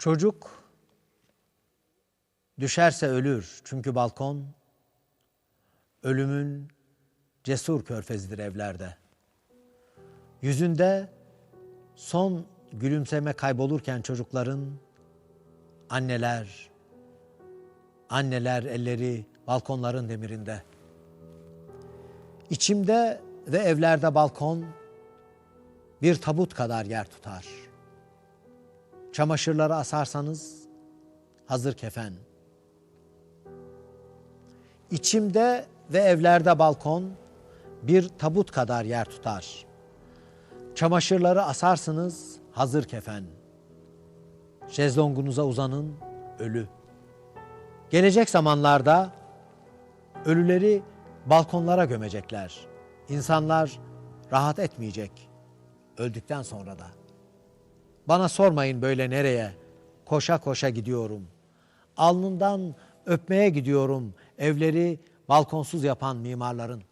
Çocuk düşerse ölür çünkü balkon ölümün cesur körfezidir evlerde. Yüzünde son gülümseme kaybolurken çocukların anneler anneler elleri balkonların demirinde. İçimde ve evlerde balkon bir tabut kadar yer tutar. Çamaşırları asarsanız hazır kefen. İçimde ve evlerde balkon bir tabut kadar yer tutar. Çamaşırları asarsınız hazır kefen. Şezlongunuza uzanın ölü. Gelecek zamanlarda ölüleri balkonlara gömecekler. İnsanlar rahat etmeyecek öldükten sonra da. Bana sormayın böyle nereye? Koşa koşa gidiyorum. Alnından öpmeye gidiyorum evleri balkonsuz yapan mimarların.